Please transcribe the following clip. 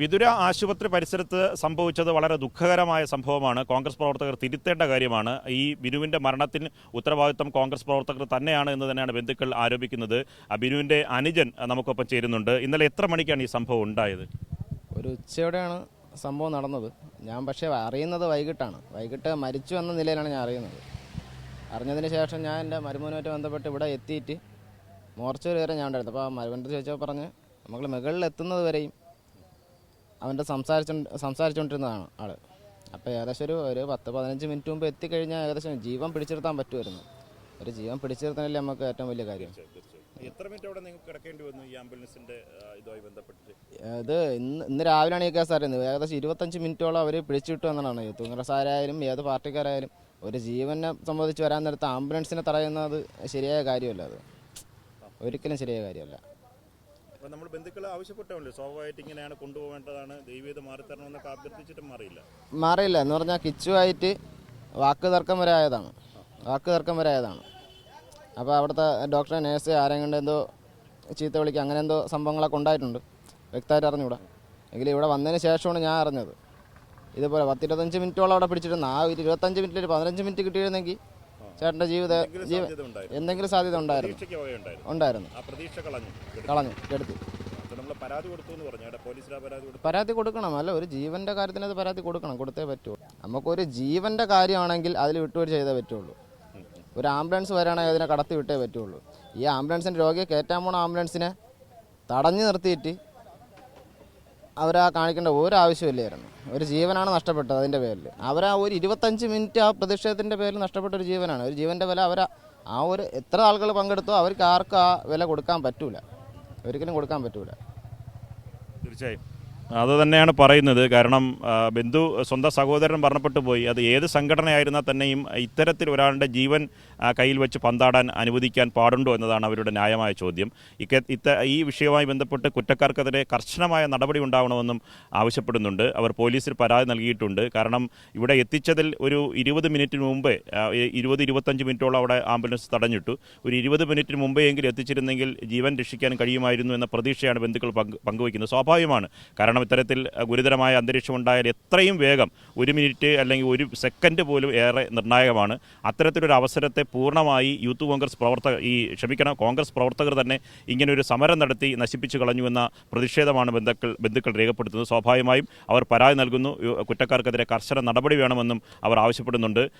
വിതുര ആശുപത്രി പരിസരത്ത് സംഭവിച്ചത് വളരെ ദുഃഖകരമായ സംഭവമാണ്. കോൺഗ്രസ് പ്രവർത്തകർ തിരുത്തേണ്ട കാര്യമാണ്. ഈ ബിനുവിന്റെ മരണത്തിന് ഉത്തരവാദിത്വം കോൺഗ്രസ് പ്രവർത്തകർ തന്നെയാണ് എന്ന് തന്നെയാണ് ബന്ധുക്കൾ ആരോപിക്കുന്നത്. ആ ബിനുവിന്റെ അനുജൻ നമുക്കൊപ്പം ചേരുന്നുണ്ട്. ഇന്നലെ എത്ര മണിക്കാണ് ഈ സംഭവം ഉണ്ടായത്? ഒരു ഉച്ചയോടെയാണ് സംഭവം നടന്നത്. ഞാൻ പക്ഷേ അറിയുന്നത് വൈകിട്ടാണ്. വൈകിട്ട് മരിച്ചു എന്ന നിലയിലാണ് ഞാൻ അറിയുന്നത്. അറിഞ്ഞതിന് ശേഷം ഞാൻ എന്റെ മരുമോനുമായിട്ട് ബന്ധപ്പെട്ട് ഇവിടെ എത്തിയിട്ട് മോർച്ചറി വരെ ഞാൻ ഉണ്ടായിരുന്നു. അപ്പോൾ മരുമന്റെ ചോദിച്ചപ്പോൾ പറഞ്ഞ് നമ്മൾ മുകളിൽ എത്തുന്നത് വരെയും അവന്റെ സംസാരിച്ചു സംസാരിച്ചുകൊണ്ടിരുന്നതാണ് ആൾ അപ്പോൾ ഏകദേശം ഒരു ഒരു പത്ത് പതിനഞ്ച് മിനിറ്റ് മുമ്പ് എത്തിക്കഴിഞ്ഞാൽ ഏകദേശം ജീവൻ പിടിച്ചെടുത്താൻ പറ്റുമായിരുന്നു. ഒരു ജീവൻ പിടിച്ചെടുത്താനല്ലേ നമുക്ക് ഏറ്റവും വലിയ കാര്യം. എത്ര മിനിറ്റ് അവിടെ നിങ്ങൾക്ക് കിടക്കേണ്ടി വന്നു ഈ ആംബുലൻസിന്റെ ഇതുമായി ബന്ധപ്പെട്ടിട്ട്? ഇത് ഇന്ന് ഇന്ന് രാവിലെയാണ് ഈ കേസ് അറിയുന്നത് ഏകദേശം ഇരുപത്തഞ്ച് മിനിറ്റോളം അവർ പിടിച്ചു കിട്ടും എന്നാണ് തുങ്ങറസാരായാലും ഏത് പാർട്ടിക്കാരായാലും ഒരു ജീവനെ സംബന്ധിച്ച് വരാൻ നേരത്ത് ആംബുലൻസിനെ തടയുന്നത് ശരിയായ കാര്യമല്ല അത്. ഒരിക്കലും ശരിയായ കാര്യമല്ല. അപ്പൊ നമ്മൾ ബന്ധുക്കൾ ആവശ്യപ്പെട്ടല്ലോ സ്വാഭാവികമായിട്ട് ഇങ്ങനെയാണ് കൊണ്ടുപോകേണ്ടതാണ്. ദൈവീത് മാറിത്തരണമെന്നൊക്കെ അഭ്യർത്ഥിച്ചിട്ടും മാറിയില്ല. മാറിയില്ല. എന്ന് പറഞ്ഞാൽ കിച്ചുവായിട്ട് വാക്ക് തർക്കം വരെ ആയതാണ്. വാക്ക് തർക്കം വരെ ആയതാണ്. അപ്പോൾ അവിടുത്തെ ഡോക്ടറെ നേഴ്സ് ആരെയും കൊണ്ട് എന്തോ ചീത്ത വിളിക്കുക അങ്ങനെ എന്തോ സംഭവങ്ങളൊക്കെ ഉണ്ടായിട്ടുണ്ട്. വ്യക്തമായിട്ട് അറിഞ്ഞൂടാ എങ്കിലും ഇവിടെ വന്നതിന് ശേഷമാണ് ഞാൻ അറിഞ്ഞത്. ഇതുപോലെ പത്തിരുപത്തഞ്ച് മിനിറ്റോളം അവിടെ പിടിച്ചിരുന്ന. ആ ഒരു ഇരുപത്തഞ്ച് മിനിറ്റിൽ ഒരു പതിനഞ്ച് മിനിറ്റ് കിട്ടിയിരുന്നെങ്കിൽ ചേട്ടന്റെ ജീവിത എന്തെങ്കിലും സാധ്യത ഉണ്ടായിരുന്നു. ഉണ്ടായിരുന്നു. കളഞ്ഞു. എടുത്തു. പരാതി കൊടുക്കണം. അല്ല ഒരു ജീവന്റെ കാര്യത്തിന് അത് പരാതി കൊടുക്കണം. കൊടുത്തേ പറ്റുള്ളൂ നമുക്കൊരു ജീവന്റെ കാര്യമാണെങ്കിൽ അതിൽ വിട്ടുവീഴ്ച ചെയ്തേ പറ്റുള്ളൂ. ഒരു ആംബുലൻസ് വരാണെങ്കിൽ അതിനെ കടത്തി വിട്ടേ പറ്റുള്ളൂ. ഈ ആംബുലൻസിന്റെ രോഗിയെ കയറ്റാൻ പോണ ആംബുലൻസിനെ തടഞ്ഞു നിർത്തിയിട്ട് അവരാ കാണിക്കേണ്ട ഒരു ആവശ്യമില്ലായിരുന്നു. ഒരു ജീവനാണ് നഷ്ടപ്പെട്ടത് അതിന്റെ പേരിൽ. അവരാ ഒരു ഇരുപത്തഞ്ച് മിനിറ്റ് ആ പ്രതിഷേധത്തിന്റെ പേരിൽ നഷ്ടപ്പെട്ട ഒരു ജീവനാണ്. ഒരു ജീവന്റെ വില അവരാ ആ ഒരു എത്ര ആളുകൾ പങ്കെടുത്തോ അവർക്ക് ആർക്കും ആ വില കൊടുക്കാൻ പറ്റൂല. ഒരിക്കലും കൊടുക്കാൻ പറ്റൂല. തീർച്ചയായും. അത് തന്നെയാണ് പറയുന്നത്. കാരണം ബന്ധു സ്വന്തം സഹോദരൻ മരണപ്പെട്ടു പോയി. അത് ഏത് സംഘടനയായിരുന്നാൽ തന്നെയും ഇത്തരത്തിൽ ഒരാളുടെ ജീവൻ കയ്യിൽ വെച്ച് പന്താടാൻ അനുവദിക്കാൻ പാടുണ്ടോ എന്നതാണ് അവരുടെ ന്യായമായ ചോദ്യം. ഇത്ത ഈ വിഷയവുമായി ബന്ധപ്പെട്ട് കുറ്റക്കാർക്കെതിരെ കർശനമായ നടപടി ഉണ്ടാവണമെന്നും ആവശ്യപ്പെടുന്നുണ്ട്. അവർ പോലീസിൽ പരാതി നൽകിയിട്ടുണ്ട്. കാരണം ഇവിടെ എത്തിച്ചതിൽ ഒരു ഇരുപത് മിനിറ്റിന് മുമ്പേ ഇരുപത് ഇരുപത്തഞ്ച് മിനിറ്റോളം അവിടെ ആംബുലൻസ് തടഞ്ഞിട്ടു. ഒരു ഇരുപത് മിനിറ്റിന് മുമ്പേ എങ്കിലും എത്തിച്ചിരുന്നെങ്കിൽ ജീവൻ രക്ഷിക്കാൻ കഴിയുമായിരുന്നു എന്ന പ്രതീക്ഷയാണ് ബന്ധുക്കൾ പങ്ക് പങ്കുവയ്ക്കുന്നത്. സ്വാഭാവികമാണ്. കാരണം ഇത്തരത്തിൽ അഹ്, ഗുരുതരമായ അന്തരീക്ഷം ഉണ്ടായാൽ എത്രയും വേഗം ഒരു മിനിറ്റ് അല്ലെങ്കിൽ ഒരു സെക്കൻഡ് പോലും ഏറെ നിർണായകമാണ്. അത്തരത്തിലൊരു അവസരത്തെ പൂർണമായി യൂത്ത് കോൺഗ്രസ് പ്രവർത്തകർ ഈ ക്ഷമിക്കണം കോൺഗ്രസ് പ്രവർത്തകർ തന്നെ ഇങ്ങനൊരു സമരം നടത്തി നശിപ്പിച്ചു കളഞ്ഞു എന്ന പ്രതിഷേധമാണ് ബന്ധുക്കൾ ബന്ധുക്കൾ രേഖപ്പെടുത്തുന്നത്. സ്വാഭാവികമായും അവർ പരാതി നൽകുന്നു. കുറ്റക്കാർക്കെതിരെ കർശന നടപടി വേണമെന്നും അവർ ആവശ്യപ്പെടുന്നുണ്ട്.